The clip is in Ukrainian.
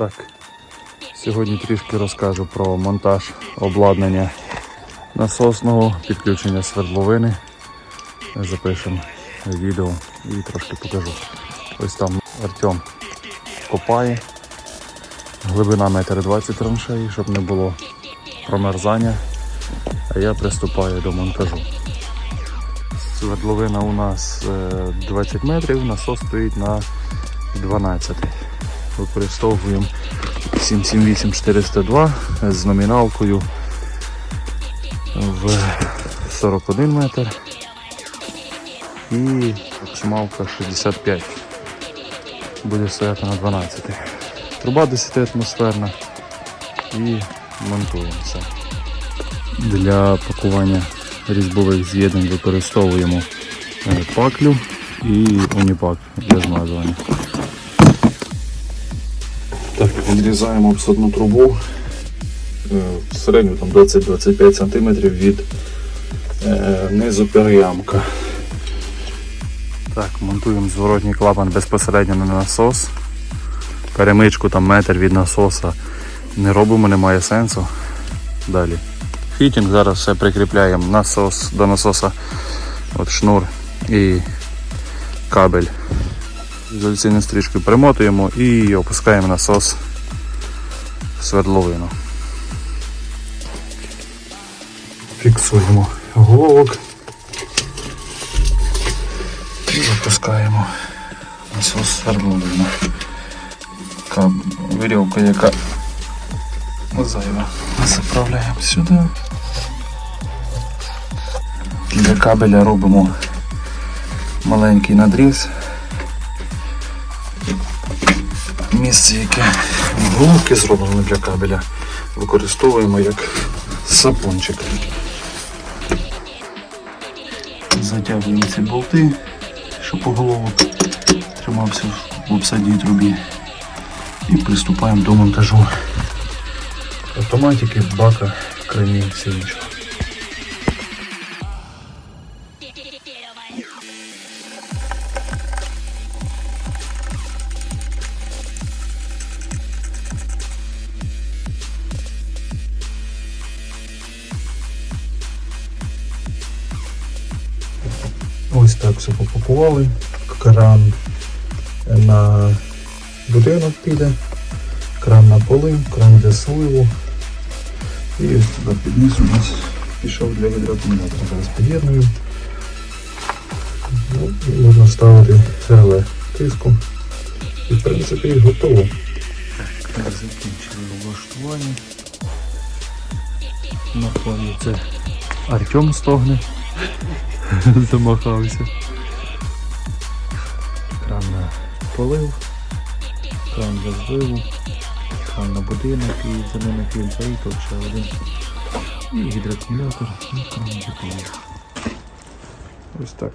Так, сьогодні трішки розкажу про монтаж обладнання насосного, підключення свердловини. Запишемо відео і трошки покажу. Ось там Артем копає. Глибина 1,20 м траншеї, щоб не було промерзання. А я приступаю до монтажу. Свердловина у нас е, 20 метрів, насос стоїть на 12. Використовуємо 778402 з номіналкою в 41 метр і максималка 65. Буде стояти на 12. Труба 10 атмосферна і монтуємо все. Для пакування різьбових з'єднань використовуємо е, паклю і уніпак для змазування. Відрізаємо обсадну трубу е, в середньому там 20-25 см від е, низу переямка. Так, монтуємо зворотній клапан безпосередньо на насос. Перемичку там метр від насоса не робимо, немає сенсу. Далі. Фітінг зараз все прикріпляємо насос до насоса, от шнур і кабель. Ізоляційною стрічкою примотуємо і опускаємо насос свердловину. Фіксуємо головок і опускаємо насос свердловину. Така яка зайва. Заправляємо сюди. Для кабеля робимо маленький надріз. Місце, яке головки зроблено для кабеля, використовуємо як сапончик. Затягуємо ці болти, щоб поголовок тримався в обсадній трубі. І приступаємо до монтажу автоматики, бака, крайні все інше. Ось так все попакували. Кран на будинок піде, кран на поли, кран для сливу. І ось туди під низ у нас пішов для гідроакумулятора. Зараз під'єдную. Ну, можна ставити реле тиску. І в принципі готово. Закінчили влаштування. На фоні це Артем стогне. Замахався. Кран на полив, кран для зливу, кран на будинок і за ними і тут ще один. І гідроакумулятор, і кран для полив. Ось так.